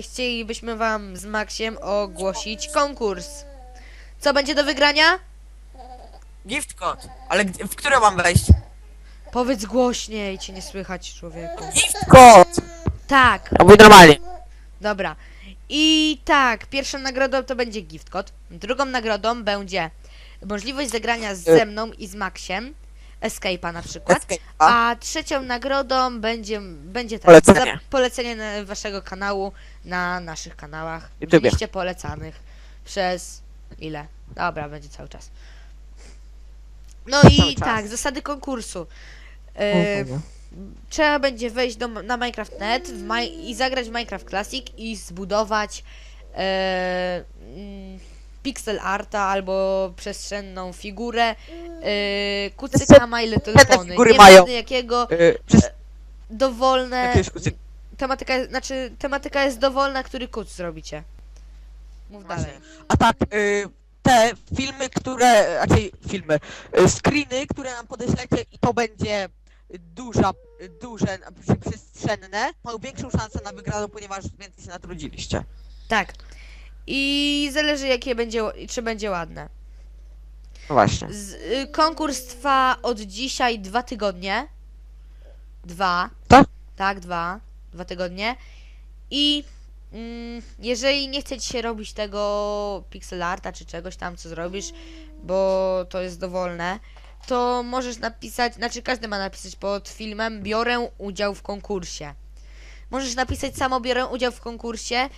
Chcielibyśmy wam z Maxiem ogłosić konkurs. Co będzie do wygrania? Gift code. Ale gdzie- w które mam wejść? Powiedz głośniej, cię nie słychać, człowieku. Gift code! Tak, Robię normalnie. dobra. I tak, pierwszą nagrodą to będzie gift code. Drugą nagrodą będzie możliwość zagrania ze mną i z Maxiem. Escape'a na przykład. Escape. A? Trzecią nagrodą będzie, będzie tak, Polecenie. za polecenie na waszego kanału na naszych kanałach. YouTubie. Byliście polecanych przez ile? Dobra, będzie cały czas. No Cały i czas. tak, zasady konkursu. E, trzeba będzie wejść do, na Minecraft.net w i zagrać w Minecraft Classic i zbudować e, mm, pixel arta albo przestrzenną figurę e, kucyka My Little Te Pony. figury Nieważne mają. jakiego, Yy, przez dowolne... jakiegoś kucyka. Tematyka, jest- znaczy, tematyka jest dowolna, który kuc zrobicie. Mów dalej. A tak, y, te filmy, które, raczej filmy, y, screeny, które nam podeślecie i to będzie duża, duże, znaczy przestrzenne, mają większą szansę na wygraną, ponieważ więcej się natrudziliście. Tak. I zależy jakie będzie, czy będzie ładne. No właśnie. Z, y, konkurs trwa od dzisiaj dwa tygodnie. Dwa. Tak? Tak, dwa. Dwa tygodnie. I mm, jeżeli nie chcecie się robić tego pixel arta czy czegoś tam, co zrobisz, bo to jest dowolne, to możesz napisać, znaczy każdy ma napisać pod filmem biorę udział w konkursie. Możesz napisać samo biorę udział w konkursie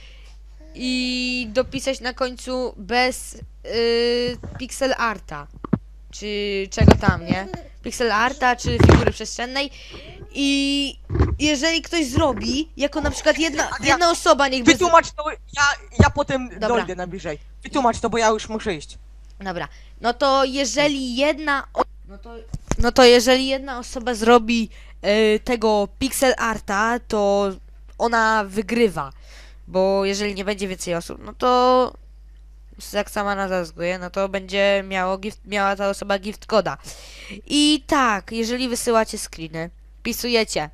i dopisać na końcu bez y, pixel arta. Czy czego tam, nie? Pixel arta, czy figury przestrzennej. I jeżeli ktoś zrobi, jako na przykład jedna, jedna osoba niech by... Wytłumacz to, ja, ja potem Dobra. dojdę najbliżej. Wytłumacz to, bo ja już muszę iść. Dobra. No to jeżeli jedna. O... No, to... no to jeżeli jedna osoba zrobi e, tego pixel arta, to ona wygrywa. Bo jeżeli nie będzie więcej osób, no to jak sama nazwa wskazuje, no to będzie miało gift, miała ta osoba gift koda. I tak, jeżeli wysyłacie screeny, pisujecie,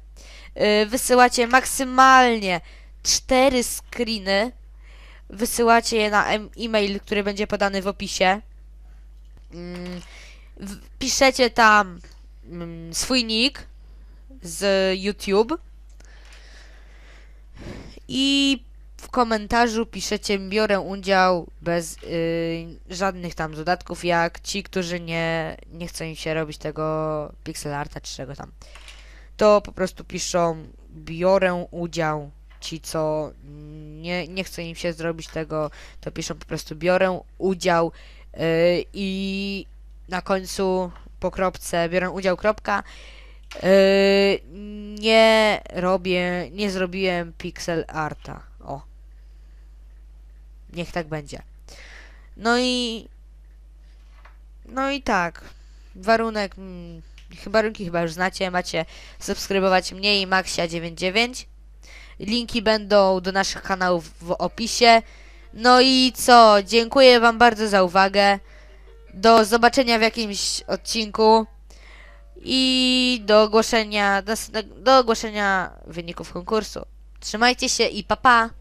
e, wysyłacie maksymalnie cztery screeny, wysyłacie je na em- e-mail, który będzie podany w opisie. W- Piszecie tam mm, swój nick z YouTube i w komentarzu piszecie biorę udział bez y, żadnych tam dodatków, jak ci, którzy nie, nie chcą im się robić tego pixel arta czy czego tam. To po prostu piszą biorę udział. Ci, co nie, nie chcą im się zrobić tego, to piszą po prostu biorę udział yy, i na końcu po kropce biorę udział kropka. Yy, nie robię, nie zrobiłem pixel arta. Niech tak będzie. No i no i tak. Warunek mm, chyba warunki chyba już znacie, macie subskrybować mnie i Maxia99. Linki będą do naszych kanałów w opisie. No i co? Dziękuję Wam bardzo za uwagę. Do zobaczenia w jakimś odcinku. I do ogłoszenia, do, do ogłoszenia wyników konkursu. Trzymajcie się i pa pa!